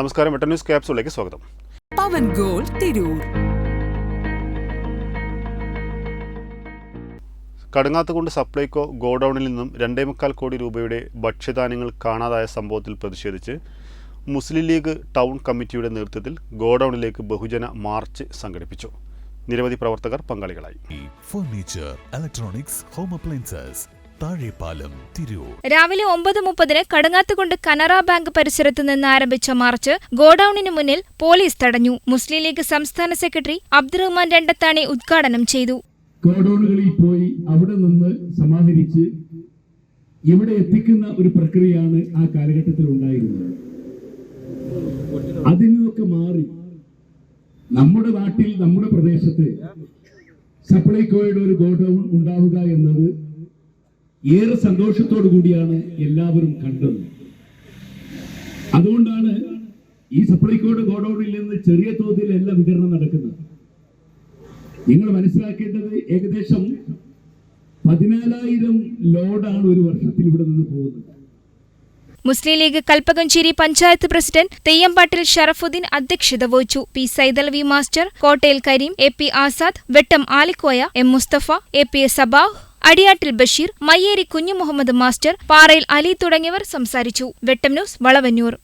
നമസ്കാരം. വെട്ട ന്യൂസ് ക്യാപ്സിലേക്ക് സ്വാഗതം. പവൻ ഗോൾ തിരൂർ. കടുങ്ങാത്തുകൊണ്ട് സപ്ലൈകോ ഗോഡൌണിൽ നിന്നും രണ്ടേ മുക്കാൽ കോടി രൂപയുടെ ഭക്ഷ്യധാന്യങ്ങൾ കാണാതായ സംഭവത്തിൽ പ്രതിഷേധിച്ച് മുസ്ലിം ലീഗ് ടൗൺ കമ്മിറ്റിയുടെ നേതൃത്വത്തിൽ ഗോഡൌണിലേക്ക് ബഹുജന മാർച്ച് സംഘടിപ്പിച്ചു. നിരവധി പ്രവർത്തകർ പങ്കാളികളായി. Furniture electronics home appliances Thazhepalam Tirur. രാവിലെ ഒമ്പത് മുപ്പതിന് കടങ്ങാത്തുകൊണ്ട് കനറ ബാങ്ക് പരിസരത്ത് നിന്ന് ആരംഭിച്ച മാർച്ച് ഗോഡൌണിന് മുന്നിൽ പോലീസ് തടഞ്ഞു. മുസ്ലിം ലീഗ് സംസ്ഥാന സെക്രട്ടറി അബ്ദുറഹ്മാൻ രണ്ടത്താണി ഉദ്ഘാടനം ചെയ്തു. ഗോഡൌണുകളിൽ പോയി അവിടെ നിന്ന് സമാഹരിച്ച് ഇവിടെ എത്തിക്കുന്ന ഒരു പ്രക്രിയയാണ് ആ കാലഘട്ടത്തിൽ ഉണ്ടായിരുന്നത്. അതിൽ നിന്നൊക്കെ മാറി നമ്മുടെ നാട്ടിൽ നമ്മുടെ പ്രദേശത്ത് സപ്ലൈകോയുടെ ഒരു ഗോഡൌൺ ഉണ്ടാവുക എന്നത് ഏറെ സന്തോഷത്തോടു കൂടിയാണ് എല്ലാവരും കണ്ടത്. അതുകൊണ്ടാണ് ഈ സപ്ലൈകോയുടെ ഗോഡൌണിൽ നിന്ന് ചെറിയ തോതിൽ എല്ലാ വിതരണം നടക്കുന്നത്. നിങ്ങൾ മനസ്സിലാക്കേണ്ടത് ഏകദേശം പതിനാലായിരം ലോഡാണ് ഒരു വർഷത്തിൽ ഇവിടെ നിന്ന് പോകുന്നത്. മുസ്ലിം ലീഗ് കൽപ്പകഞ്ചേരി പഞ്ചായത്ത് പ്രസിഡന്റ് തെയ്യമ്പാട്ടിൽ ഷറഫുദ്ദീൻ അധ്യക്ഷത വഹിച്ചു. P Saidalavi master Kottayil Kareem A P Azad Vettam Alikoya M Musthafa A P Sabah Adiyattil Basheer Mayyeri Kunju Muhammed master Parayil Ali തുടങ്ങിയവർ സംസാരിച്ചു. വെട്ടം ന്യൂസ് വളവന്നൂർ.